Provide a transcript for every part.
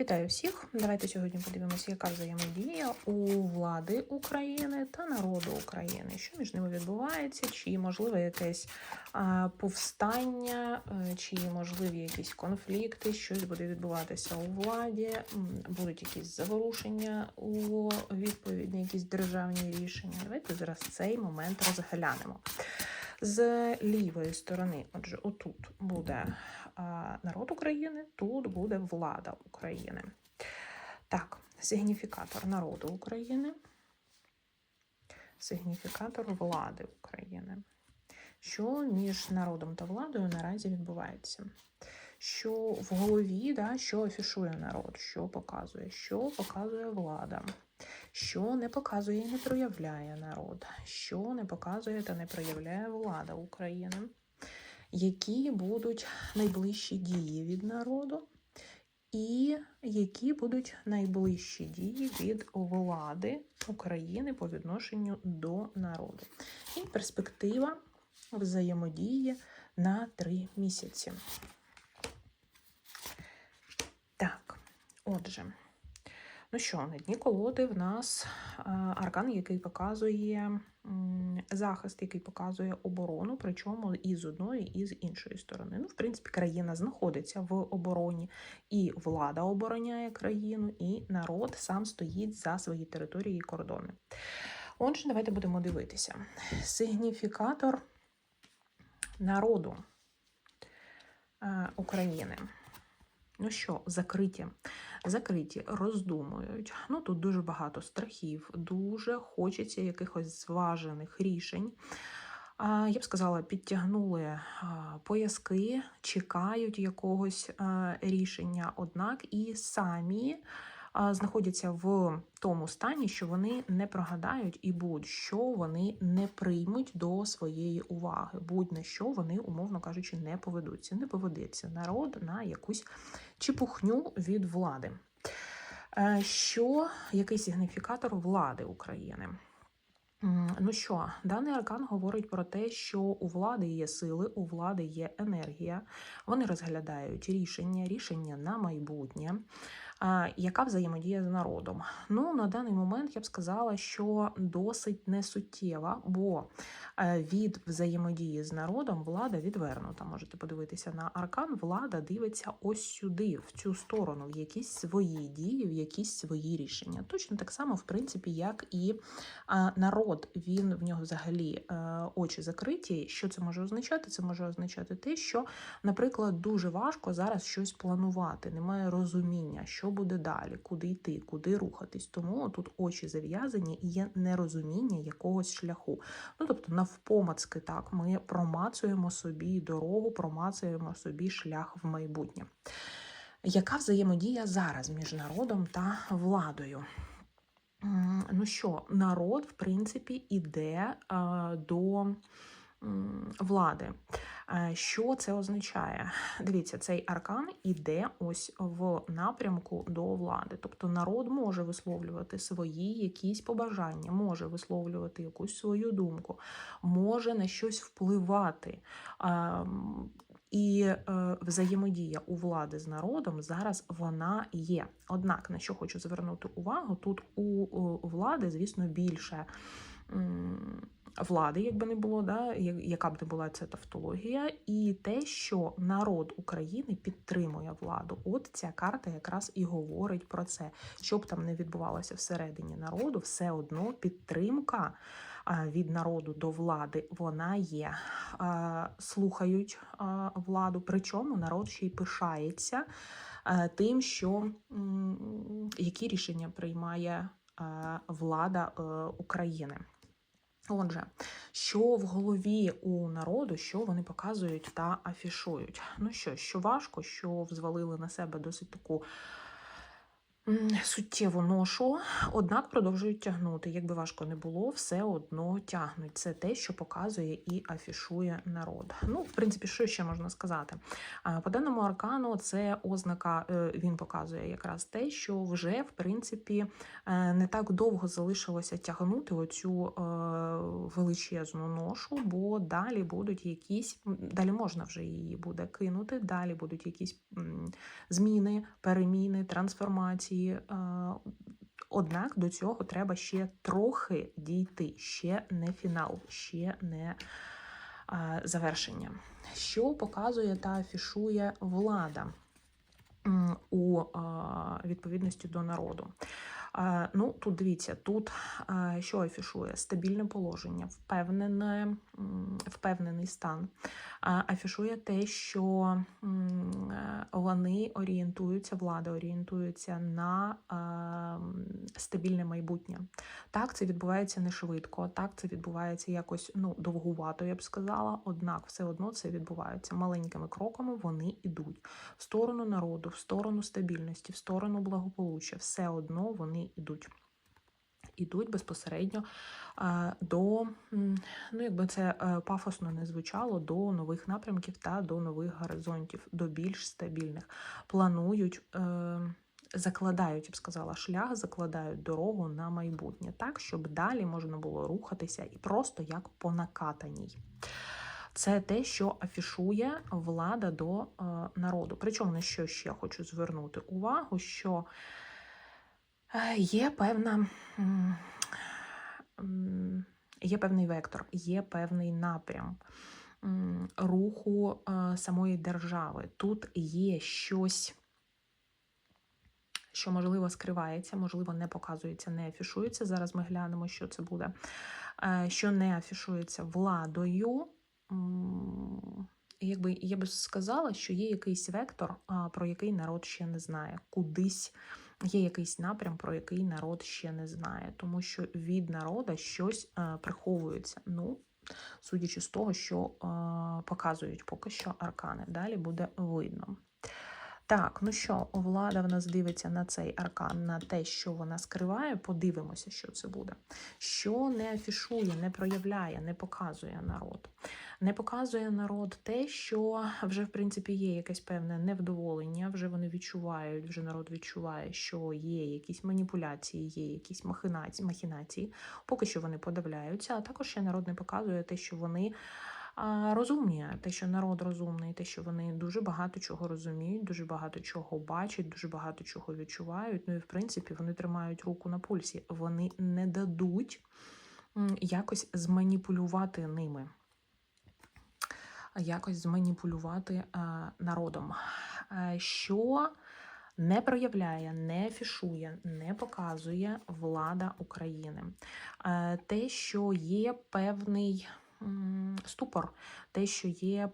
Вітаю всіх! Давайте сьогодні подивимося, яка взаємодія у влади України та народу України. Що між ними відбувається, чи можливе якесь повстання, е, чи можливі якісь конфлікти, щось буде відбуватися у владі, будуть якісь заворушення у відповідні, якісь державні рішення. Давайте зараз цей момент розглянемо. З лівої сторони, отже, отут буде народ України, тут буде влада України. Так, сигніфікатор народу України, сигніфікатор влади України. Що між народом та владою наразі відбувається? Що в голові, да, що афішує народ, що показує, що показує влада, що не показує і не проявляє народ, що не показує та не проявляє влада України, які будуть найближчі дії від народу, і які будуть найближчі дії від влади України по відношенню до народу. І перспектива взаємодії на три місяці. Так, отже. Ну що, на дні колоди в нас аркан, який показує захист, який показує оборону, причому і з одної, і з іншої сторони. Ну, в принципі, країна знаходиться в обороні, і влада обороняє країну, і народ сам стоїть за свої території і кордони. Отже, давайте будемо дивитися. Сигніфікатор народу е, України. Ну що, закриті. Закриті, роздумують. Ну тут дуже багато страхів, дуже хочеться якихось зважених рішень. Я б сказала, підтягнули пояски, чекають якогось рішення, однак і самі знаходяться в тому стані, що вони не прогадають і будь-що вони не приймуть до своєї уваги. Будь-на що вони, умовно кажучи, не поведуться. Не поведеться народ на якусь чепухню від влади. Е, Що який сигніфікатор влади України? Ну що, даний аркан говорить про те, що у влади є сили, у влади є енергія. Вони розглядають рішення, рішення на майбутнє. Яка взаємодія з народом? Ну, на даний момент я б сказала, що досить несуттєва, бо е, від взаємодії з народом влада відвернута. Можете подивитися на аркан. Влада дивиться ось сюди, в цю сторону, в якісь свої дії, в якісь свої рішення. Точно так само, в принципі, як і народ. Він в нього взагалі е, очі закриті. Що це може означати? Це може означати те, що, наприклад, дуже важко зараз щось планувати, немає розуміння, що буде далі, куди йти, куди рухатись. Тому тут очі зав'язані і є нерозуміння якогось шляху. Ну тобто, навпомацки, так, ми промацуємо собі дорогу, промацуємо собі шлях в майбутнє. Яка взаємодія зараз між народом та владою? Ну що, народ, в принципі, іде е, до влади. Е, Що це означає? Дивіться, цей аркан іде ось в напрямку до влади. Тобто народ може висловлювати свої якісь побажання, може висловлювати якусь свою думку, може на щось впливати. Ем, І е, взаємодія у влади з народом зараз вона є. Однак, на що хочу звернути увагу, тут у, влади, звісно, більше влади, якби не було, да, яка б не була ця тавтологія, і те, що народ України підтримує владу. От ця карта якраз і говорить про це. Що б там не відбувалося всередині народу, все одно підтримка від народу до влади вона є. Слухають владу, причому народ ще й пишається тим, що які рішення приймає влада е, України. Отже, що в голові у народу, що вони показують та афішують? Ну що, що важко, що взвалили на себе досить таку суттєву ношу, однак продовжують тягнути. Якби важко не було, все одно тягнуть. Це те, що показує і афішує народ. Ну, в принципі, що ще можна сказати? По даному аркану, це ознака, е, він показує якраз те, що вже в принципі е, не так довго залишилося тягнути оцю е, величезну ношу, бо далі будуть якісь, далі можна вже її буде кинути, далі будуть якісь зміни, переміни, трансформації. Е, Однак до цього треба ще трохи дійти, ще не фінал, ще не е, завершення. Що показує та афішує влада у е, відповідності до народу? Е, Ну, тут дивіться, тут е, що афішує? Стабільне положення, впевнене, впевнений стан. Афішує те, що е, вони орієнтуються, влада орієнтується на е, стабільне майбутнє. Так, це відбувається не швидко, так, це відбувається якось ну, довгувато, я б сказала. Однак все одно це відбувається маленькими кроками. Вони йдуть в сторону народу, в сторону стабільності, в сторону благополуччя. Все одно вони йдуть. Ідуть безпосередньо до, ну якби це е, пафосно не звучало, до нових напрямків та до нових горизонтів, до більш стабільних. Планують, е, закладають, я б сказала, шлях, закладають дорогу на майбутнє, так, щоб далі можна було рухатися і просто як по накатаній. Це те, що афішує влада до е, народу. Причому на що ще хочу звернути увагу, що Є певна. Є певний вектор, є певний напрям руху е, самої держави. Тут є щось, що, можливо, скривається, можливо, не показується, не афішується. Зараз ми глянемо, що це буде. Е, Що не афішується владою. Якби я би сказала, що є якийсь вектор, про який народ ще не знає, кудись є якийсь напрям, про який народ ще не знає, тому що від народа щось е, приховується. Ну, судячи з того, що е, показують поки що аркани. Далі буде видно. Так, ну що, влада в нас дивиться на цей аркан, на те, що вона скриває. Подивимося, що це буде. Що не афішує, не проявляє, не показує народ. Не показує народ те, що вже, в принципі, є якесь певне невдоволення, вже вони відчувають, вже народ відчуває, що є якісь маніпуляції, є якісь махінації. Поки що вони подавляються, а також ще народ не показує те, що вони розумні, те, що народ розумний, те, що вони дуже багато чого розуміють, дуже багато чого бачать, дуже багато чого відчувають. Ну і в принципі вони тримають руку на пульсі. Вони не дадуть якось зманіпулювати ними. Якось зманіпулювати е, народом. Е, Що не проявляє, не афішує, не показує влада України. Е, Те, що є певний ступор, те, що є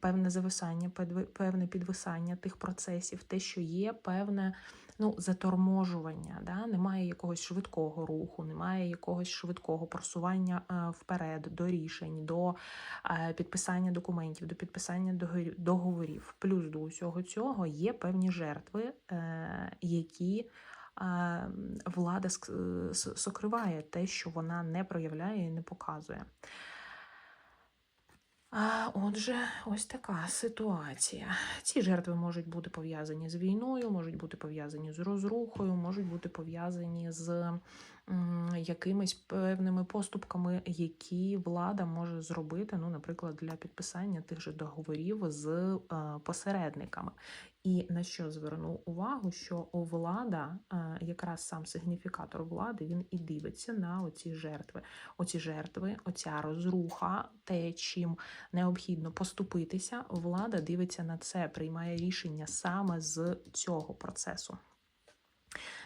певне зависання, певне підвисання тих процесів, те, що є певне ну, заторможування, да? немає якогось швидкого руху, немає якогось швидкого просування е, вперед до рішень, до е, підписання документів, до підписання договорів. Плюс до усього цього є певні жертви, е, які влада ск- сокриває те, що вона не проявляє і не показує. Отже, ось така ситуація. Ці жертви можуть бути пов'язані з війною, можуть бути пов'язані з розрухою, можуть бути пов'язані з якимись певними поступками, які влада може зробити, ну, наприклад, для підписання тих же договорів з е, посередниками. І на що зверну увагу, що влада, е, якраз сам сигніфікатор влади, він і дивиться на оці жертви. Оці жертви, оця розруха, те, чим необхідно поступитися, влада дивиться на це, приймає рішення саме з цього процесу.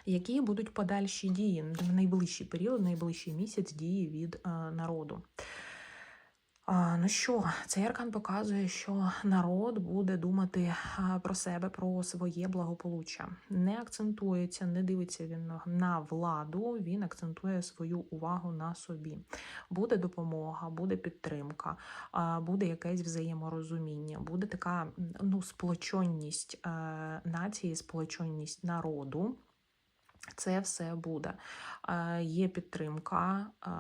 Які будуть подальші дії в найближчий період, найближчий місяць дії від е, народу? Ну що, цей аркан показує, що народ буде думати а, про себе, про своє благополуччя. Не акцентується, не дивиться він на владу, він акцентує свою увагу на собі. Буде допомога, буде підтримка, а, буде якесь взаєморозуміння, буде така ну, сплочонність е, нації, сплочонність народу. Це все буде. Е, Є підтримка, е,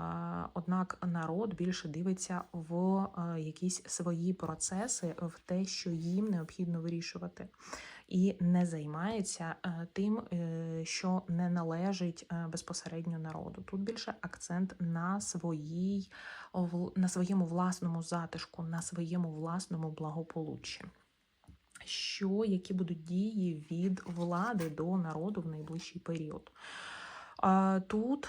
однак народ більше дивиться в е, якісь свої процеси, в те, що їм необхідно вирішувати, і не займається тим, що не належить безпосередньо народу. Тут більше акцент на своїй на своєму власному затишку, на своєму власному благополуччі що які будуть дії від влади до народу в найближчий період. Тут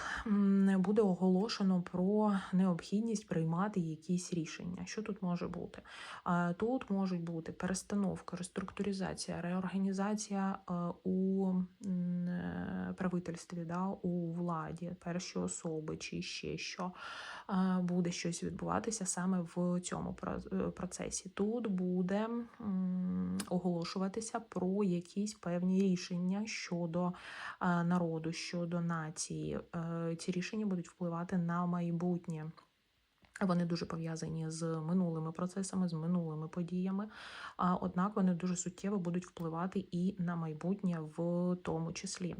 буде оголошено про необхідність приймати якісь рішення. Що тут може бути? Тут можуть бути перестановка, реструктуризація, реорганізація е, у е, правительстві, да, у владі, перші особи чи ще що. Буде щось відбуватися саме в цьому е, процесі. Тут буде оголошуватися про якісь певні рішення щодо народу, щодо нації. Е, Ці рішення будуть впливати на майбутнє. Вони дуже пов'язані з минулими процесами, з минулими подіями, а однак вони дуже суттєво будуть впливати і на майбутнє в тому числі.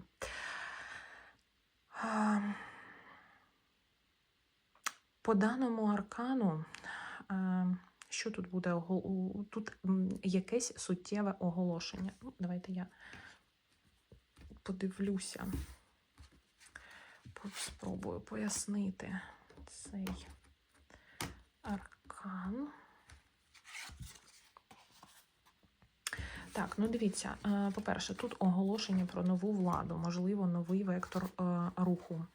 По даному аркану, е, що тут буде тут якесь суттєве оголошення. Ну, Давайте я подивлюся, спробую пояснити цей аркан. Так, ну дивіться, е, по-перше, тут оголошення про нову владу, можливо, новий вектор е, руху,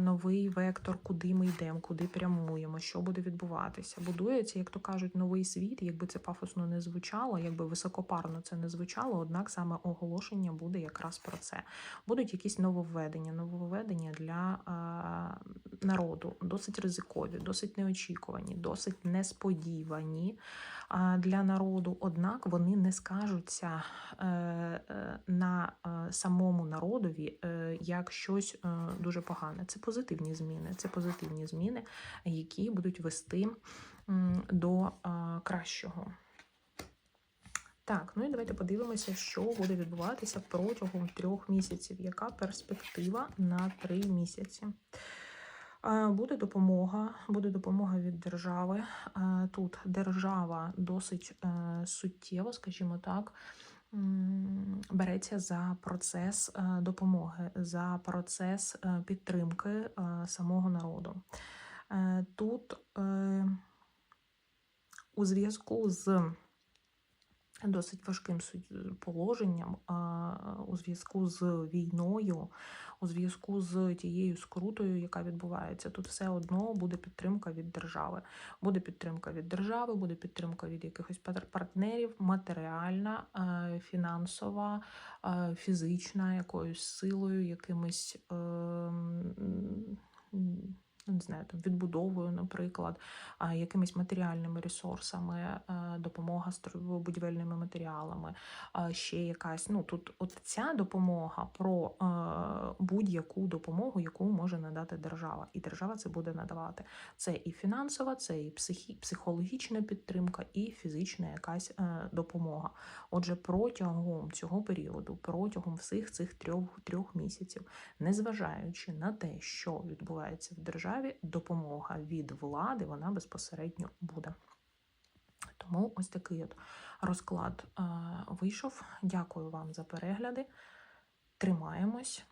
новий вектор, куди ми йдемо, куди прямуємо, що буде відбуватися. Будується, як то кажуть, новий світ, якби це пафосно не звучало, якби високопарно це не звучало, однак саме оголошення буде якраз про це. Будуть якісь нововведення, нововведення для е, народу, досить ризикові, досить неочікувані, досить несподівані а, для народу, однак вони не скажуться е, е, на е, самому народові е, як щось е, дуже погане. Це позитивні зміни, це позитивні зміни, які будуть вести до кращого. Так, ну і давайте подивимося, що буде відбуватися протягом трьох місяців. Яка перспектива на три місяці? Буде допомога, буде допомога від держави. Тут держава досить е, суттєво, скажімо так, береться за процес е, допомоги, за процес е, підтримки е, самого народу. Тут у зв'язку з досить важким положенням, у зв'язку з війною, у зв'язку з тією скрутою, яка відбувається, тут все одно буде підтримка від держави. Буде підтримка від держави, буде підтримка від якихось партнерів, матеріальна, е, фінансова, е, фізична, якоюсь силою, якимись. М, Не знаю, там відбудовою, наприклад, якимись матеріальними ресурсами, е, допомога стро- будівельними матеріалами, ще якась. Ну тут от ця допомога про е, будь-яку допомогу, яку може надати держава, і держава це буде надавати. Це і фінансова, це і психі, психологічна підтримка, і фізична якась е, допомога. Отже, протягом цього періоду, протягом всіх цих трьох трьох місяців, незважаючи на те, що відбувається в державі, допомога від влади вона безпосередньо буде. Тому ось такий от розклад е, вийшов. Дякую вам за перегляди. Тримаємось.